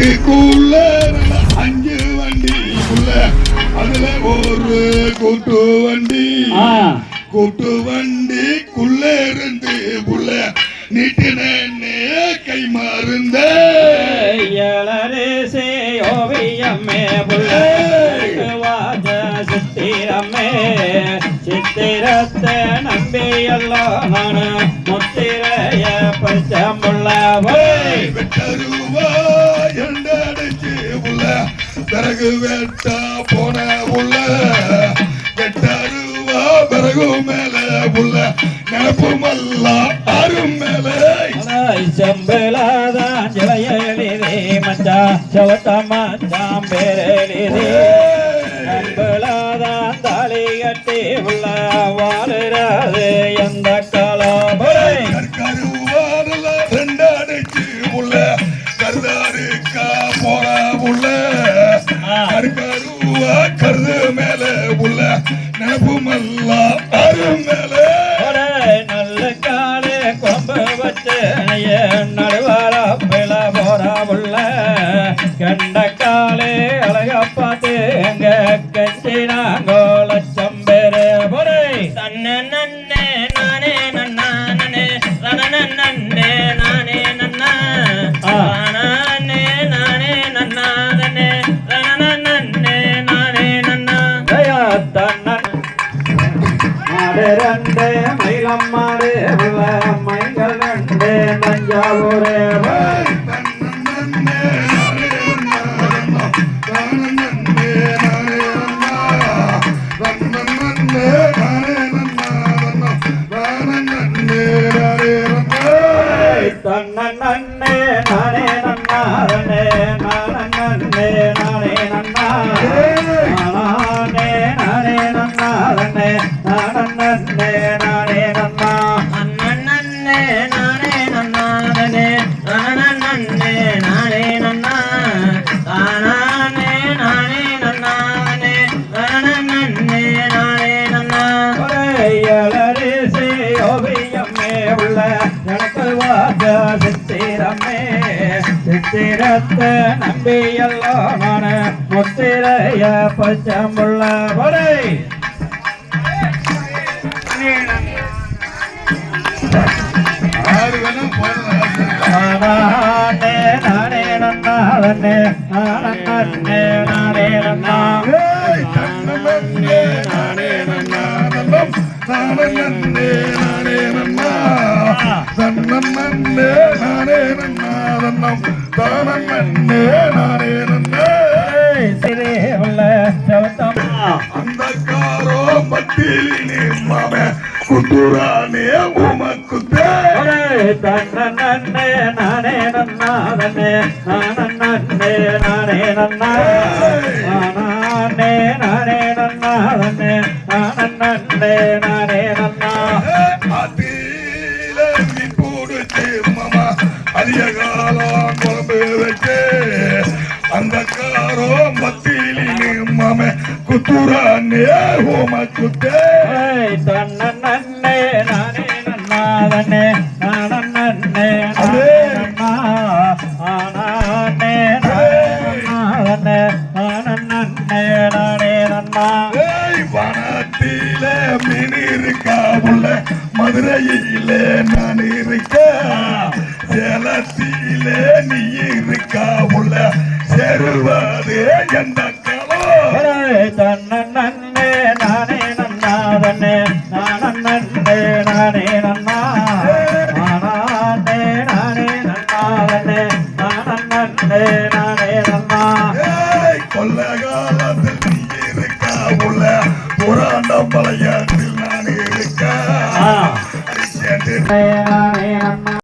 வீட்டுக்குள்ள. அஞ்சு வண்டிக்குள்ள அதுல ஒரு கூட்டு வண்டி. கூட்டு வண்டிக்குள்ள இருந்து புள்ள நீட்டினே கை மருந்த ஓவியம்மே சித்திரம்மே சித்திரத்தை நம்பி எல்லாம் நான் முத்திரைய பச்சமுள்ள போய் வெட்டருவா. பிறகு வெட்ட போன புள்ள வெட்டருவா பிறகு மேல புள்ள. நினப்புமெல்லாம் அரும் மேலே. செம்பிலாதான் ஜலையலிதே மச்சா செவத்த மச்சாம் பேரலிதே செம்பிலாதான் தாலி கட்டி உள்ள வாழுறது எந்த கருது மேல உள்ள நினப்புமெல்லாம் அரும் மேலே நல்ல காலே கொம்பு வச்சு நடுவார பிள போற உள்ள. கண்ட காலே அழக பார்த்து எங்க கட்சி நாங்கோல சம்பேரு பொறை தன்ன நன்னே நானே நன்னா மாடு உள்ள மைகள் நானே நன்னாரனே நன்னே நானே நானே நானே சித்திரத்தை நம்பியல்லாமான முத்திரைய பச்சம்புள்ள வரை நானே நானே நன்னாதனே நானே சிறே உள்ள சவத்தம் அந்த காரோ மத்தியிலே மாம குத்துரானே உமக்குத்தே தன்னே நானே நானே நானே நன்னா. நானே நானே நானே நானே நன்னா. அதிக காலம் குழம்பு வச்சு அந்த காரோ மத்தியிலே மாம குத்துரானே உமக்குத்தே தன்னே நானே நன்னாதனே நானே நானே நன்னா நானே நானே நானே நானே நன்னா. வனத்தில மீன் இருக்கா உள்ள? மதுரையில நான் இருக்க சேலத்தில நீ இருக்கா உள்ள? சேருவது எந்த தன்னே நானே நன்னாதனே நானே நானே நன்னா. நானே நானே நன்னாதனே நானே நானே நன்னா. ஏய், கொல்ல காலத்தில் நீ இருக்கா உள்ள? புராண்டம் பழையத்தில் நான் இருக்க. அரிசி நானே நன்னா.